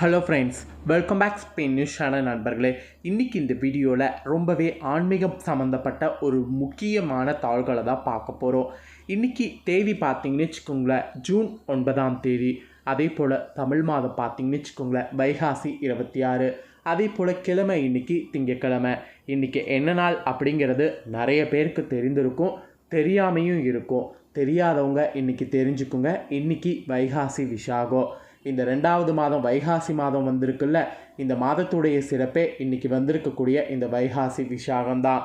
Hello friends welcome back Spain news channel நண்பர்களே. இன்றைக்கி இந்த வீடியோவில் ரொம்பவே ஆன்மீகம் சம்மந்தப்பட்ட ஒரு முக்கியமான தாள்களை தான் பார்க்க போகிறோம் இன்றைக்கி தேதி பார்த்தீங்கன்னு வச்சுக்கோங்களேன் ஜூன் ஒன்பதாம் தேதி. அதே போல் தமிழ் மாதம் பார்த்தீங்கன்னு வச்சுக்கோங்களேன் வைகாசி இருபத்தி ஆறு. அதே போல் கிழமை இன்னைக்கு திங்கக்கிழமை. இன்றைக்கி என்ன நாள் அப்படிங்கிறது நிறைய பேருக்கு தெரிந்திருக்கும் தெரியாமையும் இருக்கும். தெரியாதவங்க இன்றைக்கி தெரிஞ்சுக்குங்க. இன்றைக்கி வைகாசி விஷாகம் இந்த ரெண்டாவது மாதம் வைகாசி மாதம் வந்திருக்குல்ல இந்த மாதத்துடைய சிறப்பே இன்றைக்கி வந்திருக்கக்கூடிய இந்த வைகாசி விசாகம்தான்.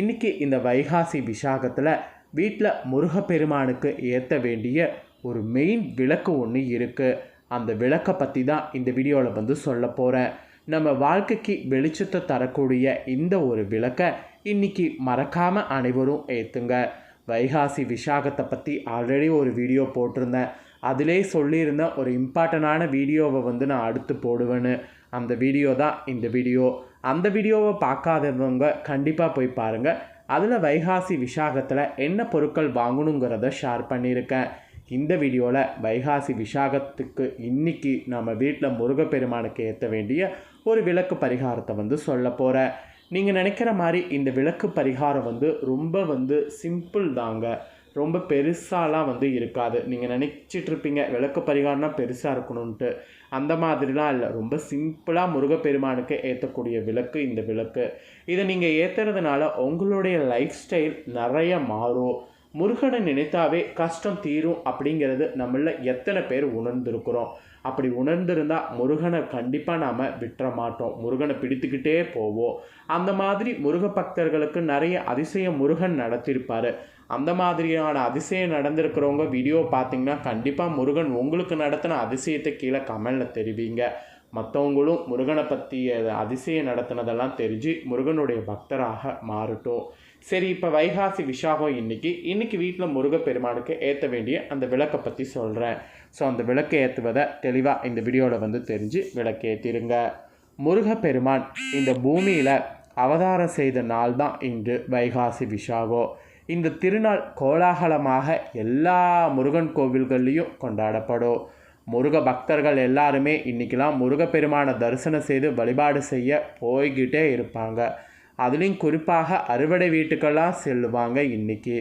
இன்றைக்கி இந்த வைகாசி விஷாகத்தில் வீட்டில் முருகப்பெருமானுக்கு ஏற்ற வேண்டிய ஒரு மெயின் விளக்கு ஒன்று இருக்குது அந்த விளக்கை பற்றி தான் இந்த வீடியோவில் வந்து சொல்ல போகிறேன் நம்ம வாழ்க்கைக்கு வெளிச்சத்தை தரக்கூடிய இந்த ஒரு விளக்கை இன்னைக்கு மறக்காமல் அனைவரும் ஏற்றுங்க வைகாசி விஷாகத்தை பற்றி ஆல்ரெடி ஒரு வீடியோ போட்டிருந்தேன். அதிலே சொல்லியிருந்த ஒரு இம்பார்ட்டண்டான வீடியோவை வந்து நான் அடுத்து போடுவேன்னு. அந்த வீடியோ தான் இந்த வீடியோ. அந்த வீடியோவை பார்க்காதவங்க கண்டிப்பாக போய் பாருங்கள் அதில் வைகாசி விஷாகத்தில் என்ன பொருட்கள் வாங்கணுங்கிறத ஷேர் பண்ணியிருக்கேன். இந்த வீடியோவில் வைகாசி விஷாகத்துக்கு இன்னைக்கு நம்ம வீட்டில் முருகப்பெருமானுக்கு ஏற்ற வேண்டிய ஒரு விளக்கு பரிகாரத்தை வந்து சொல்ல போகிறேன் நீங்கள் நினைக்கிற மாதிரி இந்த விளக்கு பரிகாரம் வந்து ரொம்ப வந்து சிம்பிள் தாங்க. ரொம்ப பெருசாலாம் வந்து இருக்காது. நீங்கள் நினச்சிட்டு இருப்பீங்க விளக்கு பரிகாரம்னா பெருசாக இருக்கணும்ன்ட்டு. அந்த மாதிரிலாம் இல்லை. ரொம்ப சிம்பிளாக முருகப்பெருமானுக்கு ஏற்றக்கூடிய விளக்கு இந்த விளக்கு. இதை நீங்கள் ஏற்றுறதுனால உங்களுடைய லைஃப் ஸ்டைல் நிறைய மாறும். முருகனை நினைத்தாவே கஷ்டம் தீரும் அப்படிங்கிறது நம்மள எத்தனை பேர் உணர்ந்திருக்கிறோம். அப்படி உணர்ந்திருந்தால் முருகனை கண்டிப்பாக நாம் விட்டுற மாட்டோம். முருகனை பிடித்துக்கிட்டே போவோம். அந்த மாதிரி முருக பக்தர்களுக்கு நிறைய அதிசயம் முருகன் நடத்தியிருப்பார் அந்த மாதிரியான அதிசயம் நடந்திருக்கிறவங்க வீடியோ பார்த்தீங்கன்னா கண்டிப்பாக முருகன் உங்களுக்கு நடத்தின அதிசயத்தை கீழே கமெண்டில் தெரிவிங்க. மற்றவங்களும் முருகனை பற்றி அதிசயம் நடத்தினதெல்லாம் தெரிஞ்சு முருகனுடைய பக்தராக மாறட்டும். சரி இப்போ வைகாசி விஷாகம் இன்றைக்கி இன்றைக்கி வீட்டில் முருகப்பெருமானுக்கு ஏற்ற வேண்டிய அந்த விளக்கை பற்றி சொல்கிறேன் ஸோ அந்த விளக்கை ஏற்றுவதை தெளிவாக இந்த வீடியோவில் வந்து தெரிஞ்சு விளக்கேற்றிருங்க முருகப்பெருமான் இந்த பூமியில் அவதாரம் செய்த நாள் தான் இன்று வைகாசி விஷாகம் இந்த திருநாள் கோலாகலமாக எல்லா முருகன் கோவில்கள்லேயும் கொண்டாடப்படும். முருக பக்தர்கள் எல்லாருமே இன்றைக்கெலாம் முருகப்பெருமானை தரிசனம் செய்து வழிபாடு செய்ய போய்கிட்டே இருப்பாங்க. அதுலேயும் குறிப்பாக அறுவடை வீட்டுக்கெல்லாம் செல்லுவாங்க இன்றைக்கி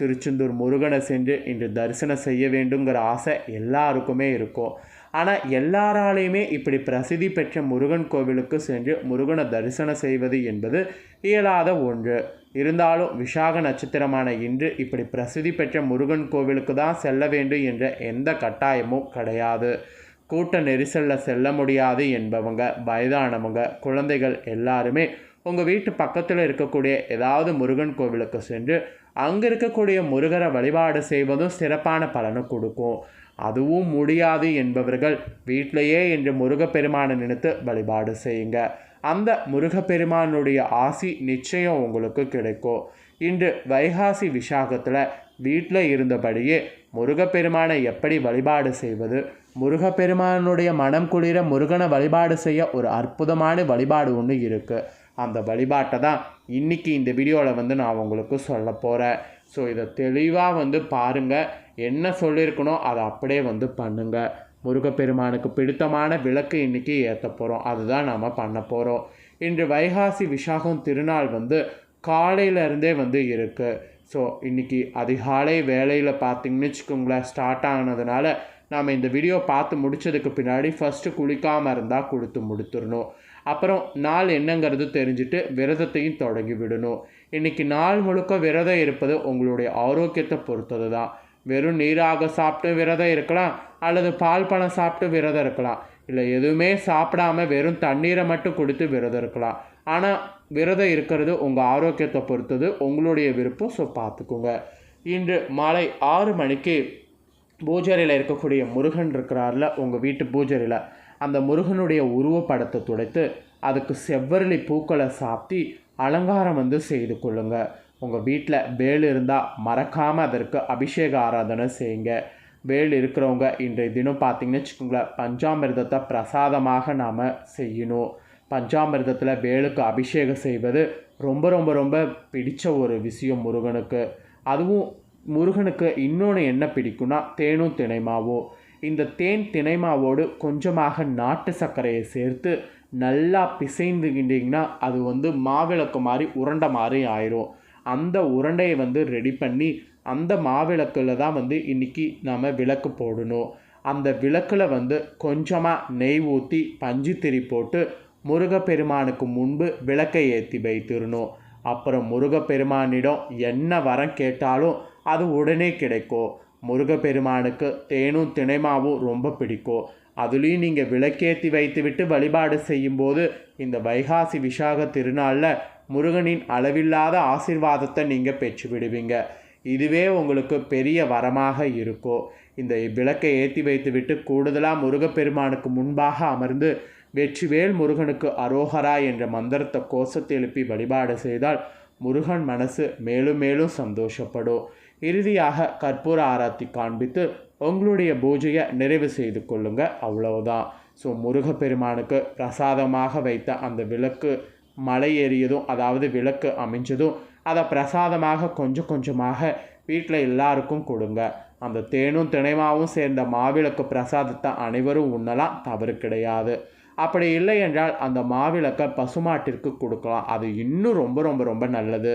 திருச்செந்தூர் முருகனை சென்று இன்று தரிசனம் செய்ய வேண்டுங்கிற ஆசை எல்லாருக்குமே இருக்கும். ஆனால் எல்லாராலையுமே இப்படி பிரசித்தி பெற்ற முருகன் கோவிலுக்கு சென்று முருகனை தரிசனம் செய்வது என்பது இயலாத ஒன்று. இருந்தாலும் விஷாக நட்சத்திரமான இன்று இப்படி பிரசித்தி பெற்ற முருகன் கோவிலுக்கு தான் செல்ல வேண்டும் என்ற எந்த கட்டாயமும் கிடையாது. கூட்ட நெரிசலில் செல்ல முடியாது என்பவங்க வயதானவங்க குழந்தைகள் எல்லாருமே உங்கள் வீட்டு பக்கத்தில் இருக்கக்கூடிய ஏதாவது முருகன் கோவிலுக்கு சென்று அங்கே இருக்கக்கூடிய முருகரை வழிபாடு செய்வதும் சிறப்பான பலனை கொடுக்கும். அதுவும் முடியாது என்பவர்கள் வீட்டிலேயே என்று முருகப்பெருமானை நினைத்து வழிபாடு செய்யுங்க. அந்த முருகப்பெருமானுடைய ஆசி நிச்சயம் உங்களுக்கு கிடைக்கும். இன்று வைகாசி விஷாகத்தில் வீட்டில் இருந்தபடியே முருகப்பெருமானை எப்படி வழிபாடு செய்வது முருகப்பெருமானுடைய மனம் குளிர முருகனை வழிபாடு செய்ய ஒரு அற்புதமான வழிபாடு ஒன்று இருக்குது அந்த வழிபாட்டை தான் இன்றைக்கி இந்த வீடியோவில் வந்து நான் உங்களுக்கு சொல்ல போகிறேன் ஸோ இதை தெளிவாக வந்து பாருங்கள் என்ன சொல்லியிருக்கணும் அதை அப்படியே வந்து பண்ணுங்கள் முருகப்பெருமானுக்கு பிடித்தமான விளக்கு இன்றைக்கி ஏற்ற போகிறோம் அதுதான் நாம் பண்ண போகிறோம் இன்று வைகாசி விஷாகம் திருநாள் வந்து காலையிலேருந்தே வந்து இருக்குது ஸோ இன்றைக்கி அதிகாலை வேலையில் பார்த்தீங்கன்னு வச்சுக்கோங்களேன் ஸ்டார்ட் ஆனதுனால நாம் இந்த வீடியோ பார்த்து முடித்ததுக்கு பின்னாடி ஃபஸ்ட்டு குளிக்காமல் இருந்தால் கொடுத்து முடித்துடணும். அப்புறம் நாள் என்னங்கிறது தெரிஞ்சுட்டு விரதத்தையும் தொடங்கி விடணும். இன்றைக்கி நாள் முழுக்க விரதம் இருப்பது உங்களுடைய ஆரோக்கியத்தை பொறுத்தது தான் வெறும் நீராக சாப்பிட்டு விரதம் இருக்கலாம் அல்லது பால் பழம் சாப்பிட்டு விரதம் இருக்கலாம். இல்லை எதுவுமே சாப்பிடாம வெறும் தண்ணீரை மட்டும் குடித்து விரதம் இருக்கலாம். ஆனால் விரதம் இருக்கிறது உங்கள் ஆரோக்கியத்தை பொறுத்தது உங்களுடைய விருப்பம். ஸோ பார்த்துக்குங்க. இன்று மாலை ஆறு மணிக்கு பூஜரையில் இருக்கக்கூடிய முருகன் இருக்கிறார்ல உங்கள் வீட்டு பூஜரையில். அந்த முருகனுடைய உருவப்படத்தை துடைத்து அதுக்கு செவ்வரளி பூக்களை சாப்பிட்டு அலங்காரம் வந்து செய்து கொள்ளுங்கள் உங்கள் வீட்டில் வேல் இருந்தால் மறக்காமல் அதற்கு அபிஷேக ஆராதனை செய்யுங்க. வேல் இருக்கிறவங்க இன்றைய தினம் பார்த்தீங்கன்னு வச்சுக்கோங்களேன் பஞ்சாமிர்தத்தை பிரசாதமாக நாம் செய்யணும். பஞ்சாமிர்தத்தில் வேலுக்கு அபிஷேகம் செய்வது ரொம்ப ரொம்ப ரொம்ப பிடித்த ஒரு விஷயம் முருகனுக்கு. அதுவும் முருகனுக்கு இன்னொன்று என்ன பிடிக்கும்னா தேனும் தினைமாவோ இந்த தேன் தினைமாவோடு கொஞ்சமாக நாட்டு சர்க்கரையை சேர்த்து நல்லா பிசைந்துக்கிட்டிங்கன்னா அது வந்து மாவிளக்கு மாதிரி உருண்டை மாதிரி ஆயிரும். அந்த உருண்டையை வந்து ரெடி பண்ணி அந்த மாவிளக்கில் தான் வந்து இன்றைக்கி நாம் விளக்கு போடணும். அந்த விளக்கில் வந்து கொஞ்சமாக நெய் ஊற்றி பஞ்சு திரி போட்டு முருகப்பெருமானுக்கு முன்பு விளக்கை ஏற்றி வைத்திருணும் அப்புறம் முருகப்பெருமானிடம் என்ன வரம் கேட்டாலும் அது உடனே கிடைக்கும். முருகப்பெருமானுக்கு தேனும் திணைமாவும் ரொம்ப பிடிக்கும். அதுலேயும் நீங்கள் விளக்கேற்றி வைத்துவிட்டு வழிபாடு செய்யும்போது இந்த வைகாசி விசாக திருநாளில் முருகனின் அளவில்லாத ஆசீர்வாதத்தை நீங்கள் பெற்று விடுவீங்க. இதுவே உங்களுக்கு பெரிய வரமாக இருக்கும் இந்த விளக்கை ஏற்றி வைத்துவிட்டு கூடுதலாக முருகப்பெருமானுக்கு முன்பாக அமர்ந்து வெற்றிவேல் முருகனுக்கு அரோகரா என்ற மந்திரத்தை கோஷத்தை எழுப்பி வழிபாடு செய்தால் முருகன் மனசு மேலும் மேலும் சந்தோஷப்படும். இறுதியாக கற்பூர ஆராத்தி காண்பித்து உங்களுடைய பூஜையை நிறைவு செய்து கொள்ளுங்க. அவ்வளவுதான். ஸோ முருகப்பெருமானுக்கு பிரசாதமாக வைத்த அந்த விளக்கு மலை ஏறியதும் அதாவது விளக்கு அமைஞ்சதும் அதை பிரசாதமாக கொஞ்சம் கொஞ்சமாக வீட்டில் எல்லாருக்கும் கொடுங்க. அந்த தேனும் திணைமாவும் சேர்ந்த மாவிளக்கு பிரசாதத்தை அனைவரும் உண்ணலாம் தவறு கிடையாது. அப்படி இல்லை என்றால் அந்த மாவிளக்கை பசுமாட்டிற்கு கொடுக்கலாம். அது இன்னும் ரொம்ப ரொம்ப ரொம்ப நல்லது.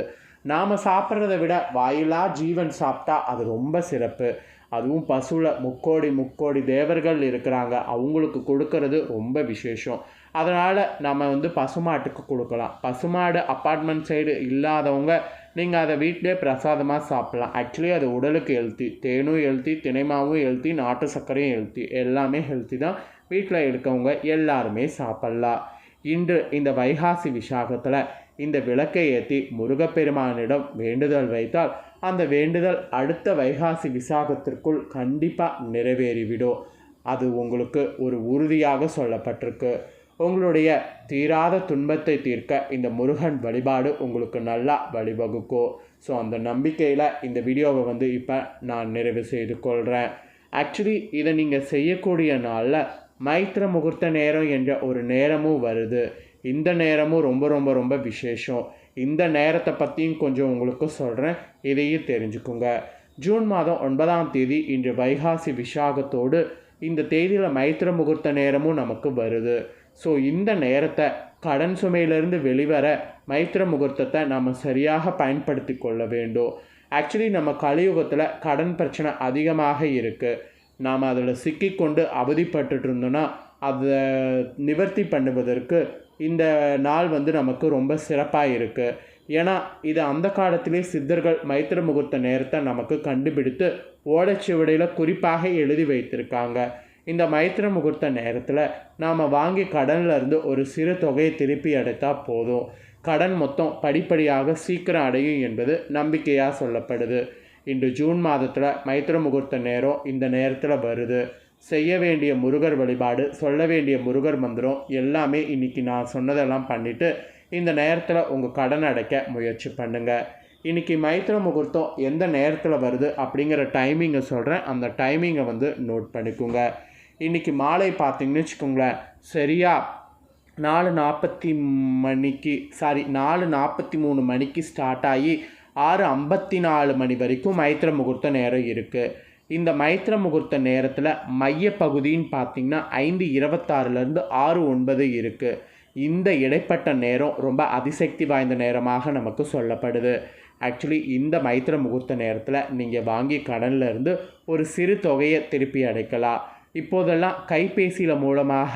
நாம் சாப்பிட்றத விட வாயிலா ஜீவன் சாப்பிட்டா அது ரொம்ப சிறப்பு. அதுவும் பசுவில் முக்கோடி முக்கோடி தேவர்கள் இருக்கிறாங்க. அவங்களுக்கு கொடுக்கறது ரொம்ப விசேஷம். அதனால் நம்ம வந்து பசுமாட்டுக்கு கொடுக்கலாம். பசுமாடு அப்பார்ட்மெண்ட் சைடு இல்லாதவங்க நீங்கள் அதை வீட்டிலே பிரசாதமாக சாப்பிட்லாம். ஆக்சுவலி அது உடலுக்கு ஹெல்த்தி தேனும் ஹெல்த்தி தினைமாவும் ஹெல்த்தி நாட்டு சர்க்கரையும் ஹெல்த்தி எல்லாமே ஹெல்த்தி தான். வீட்டில் இருக்கவங்க எல்லாருமே சாப்பிட்லாம். இன்று இந்த வைகாசி விசாகத்தில் இந்த விளக்கை ஏற்றி முருகப்பெருமானிடம் வேண்டுதல் வைத்தால் அந்த வேண்டுதல் அடுத்த வைகாசி விசாகத்திற்குள் கண்டிப்பாக நிறைவேறிவிடும். அது உங்களுக்கு ஒரு உறுதியாக சொல்லப்பட்டிருக்கு. உங்களுடைய தீராத துன்பத்தை தீர்க்க இந்த முருகன் வழிபாடு உங்களுக்கு நல்லா வழிவகுக்கும். ஸோ அந்த நம்பிக்கையில் இந்த வீடியோவை வந்து இப்போ நான் நிறைவு செய்து கொள்கிறேன் ஆக்சுவலி இதை நீங்கள் செய்யக்கூடிய நாளில் மைத்திர முகூர்த்த நேரம் என்ற ஒரு நேரமும் வருது. இந்த நேரமும் ரொம்ப ரொம்ப ரொம்ப விசேஷம். இந்த நேரத்தை பற்றியும் கொஞ்சம் உங்களுக்கு சொல்கிறேன் இதையும் தெரிஞ்சுக்குங்க. ஜூன் மாதம் ஒன்பதாம் தேதி இன்று வைகாசி விஷாகத்தோடு இந்த தேதியில் மைத்திர முகூர்த்த நேரமும் நமக்கு வருது. ஸோ இந்த நேரத்தை கடன் சுமையிலிருந்து வெளிவர மைத்திர முகூர்த்தத்தை நம்ம சரியாக பயன்படுத்தி கொள்ள வேண்டும். ஆக்சுவலி நம்ம கலியுகத்தில் கடன் பிரச்சனை அதிகமாக இருக்குது நாம் அதில் சிக்கிக்கொண்டு அவதிப்பட்டுட்டு இருந்தோன்னா அதை நிவர்த்தி பண்ணுவதற்கு இந்த நாள் வந்து நமக்கு ரொம்ப சிறப்பாக இருக்குது ஏன்னா இது அந்த காலத்திலே சித்தர்கள் மைத்திர முகூர்த்த நேரத்தை நமக்கு கண்டுபிடித்து ஓலைச்சுவடியில் குறிப்பாக எழுதி வைத்திருக்காங்க. இந்த மைத்திர முகூர்த்த நேரத்தில் நாம் வாங்கி கடன்லேருந்து ஒரு சிறு தொகையை திருப்பி அடைத்தால் போதும். கடன் மொத்தம் படிப்படியாக சீக்கிரம் அடையும் என்பது நம்பிக்கையாக சொல்லப்படுது. இன்று ஜூன் மாதத்தில் மைத்திர முகூர்த்த நேரம் இந்த நேரத்தில் வருது. செய்ய வேண்டிய முருகர் வழிபாடு சொல்ல வேண்டிய முருகர் மந்திரம் எல்லாமே இன்றைக்கி நான் சொன்னதெல்லாம் பண்ணிவிட்டு இந்த நேரத்தில் உங்கள் கடன் அடைக்க முயற்சி பண்ணுங்கள் இன்றைக்கி மைத்திர முகூர்த்தம் எந்த நேரத்தில் வருது அப்படிங்கிற டைமிங்கை சொல்கிறேன் அந்த டைமிங்கை வந்து நோட் பண்ணிக்கோங்க. இன்றைக்கி மாலை பார்த்தீங்கன்னு வச்சுக்கோங்களேன் சரியாக நாலு நாற்பத்தி மணிக்கு சாரி நாலு நாற்பத்தி மூணு மணிக்கு ஸ்டார்ட் ஆகி ஆறு ஐம்பத்தி நாலு மணி வரைக்கும் மைத்திர முகூர்த்த நேரம் இருக்குது இந்த மைத்திர முகூர்த்த நேரத்தில் மையப்பகுதின்னு பார்த்தீங்கன்னா ஐந்து இருபத்தாறுலேருந்து ஆறு ஒன்பது இருக்குது இந்த இடைப்பட்ட நேரம் ரொம்ப அதிசக்தி வாய்ந்த நேரமாக நமக்கு சொல்லப்படுது. ஆக்சுவலி இந்த மைத்திர முகூர்த்த நேரத்தில் நீங்கள் வாங்கி கடன்லேருந்து ஒரு சிறு தொகையை திருப்பி அடைக்கலாம். இப்போதெல்லாம் கைபேசியில் மூலமாக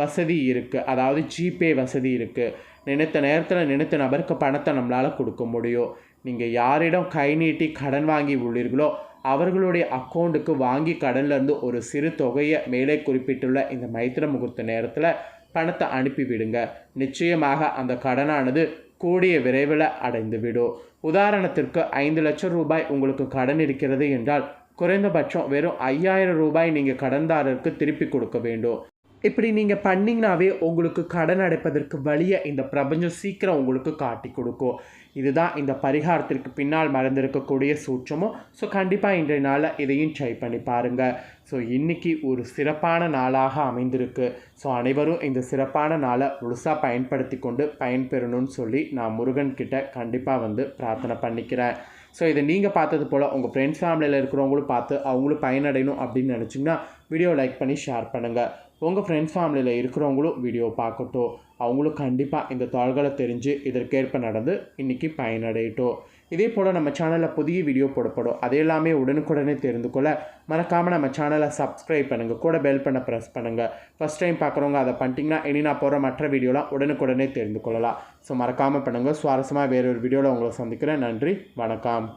வசதி இருக்குது அதாவது ஜிபே வசதி இருக்குது நினைத்த நேரத்தில் நினைத்த நபருக்கு பணத்தை நம்மளால் கொடுக்க முடியும். நீங்கள் யாரிடம் கை நீட்டி கடன் வாங்கி உள்ளீர்களோ அவர்களுடைய அக்கௌண்ட்டுக்கு வாங்கி கடன்லேருந்து ஒரு சிறு தொகையை மேலே குறிப்பிட்டுள்ள இந்த மைத்திர முகூர்த்த நேரத்தில் பணத்தை அனுப்பிவிடுங்க நிச்சயமாக அந்த கடனானது கூடிய விரைவில் அடைந்துவிடும் உதாரணத்திற்கு ஐந்து லட்சம் ரூபாய் உங்களுக்கு கடன் இருக்கிறது என்றால் குறைந்தபட்சம் வெறும் ஐயாயிரம் ரூபாய் நீங்கள் கடன்தாரருக்கு திருப்பி கொடுக்க வேண்டும். இப்படி நீங்கள் பண்ணிங்கனாவே உங்களுக்கு கடன் அடைப்பதற்கு வழியை இந்த பிரபஞ்சம் சீக்கிரம் உங்களுக்கு காட்டி கொடுக்கும். இதுதான் இந்த பரிகாரத்திற்கு பின்னால் மறந்திருக்கக்கூடிய சூட்சமும். ஸோ கண்டிப்பாக இன்றைய நாளில் இதையும் ட்ரை பண்ணி பாருங்கள் ஸோ இன்றைக்கி ஒரு சிறப்பான நாளாக அமைந்திருக்கு. ஸோ அனைவரும் இந்த சிறப்பான நாளை முழுசாக பயன்படுத்தி கொண்டு பயன்பெறணும்னு சொல்லி நான் முருகன் கிட்டே கண்டிப்பாக வந்து பிரார்த்தனை பண்ணிக்கிறேன். ஸோ இதை நீங்கள் பார்த்தது போல் உங்கள் ஃப்ரெண்ட்ஸ் ஃபேமிலியில் இருக்கிறவங்களும் பார்த்து அவங்களும் பயனடையணும் அப்படின்னு நினச்சிங்கன்னா வீடியோ லைக் பண்ணி ஷேர் பண்ணுங்கள் உங்கள் ஃப்ரெண்ட்ஸ் ஃபேமிலியில் இருக்கிறவங்களும் வீடியோ பார்க்கட்டும். அவங்களும் கண்டிப்பாக இந்த தாள்களை தெரிஞ்சு இதற்கேற்ப நடந்து இன்றைக்கி பயனடையட்டும். இதே போல் நம்ம சேனலில் புதிய வீடியோ போடப்படும். அது எல்லாமே உடனுக்குடனே தெரிந்து கொள்ள மறக்காமல் நம்ம சேனலை சப்ஸ்கிரைப் பண்ணுங்கள் கூட பெல் பண்ண ப்ரெஸ் பண்ணுங்கள் ஃபஸ்ட் டைம் பார்க்குறவங்க அதை பண்ணிட்டீங்கன்னா இனி நான் போகிற மற்ற வீடியோலாம் உடனுக்குடனே தெரிந்து கொள்ளலாம். ஸோ மறக்காமல் பண்ணுங்கள் சுவாரஸ்யமாக வேறொரு வீடியோவில் உங்களை சந்திக்கிறேன். நன்றி. வணக்கம்.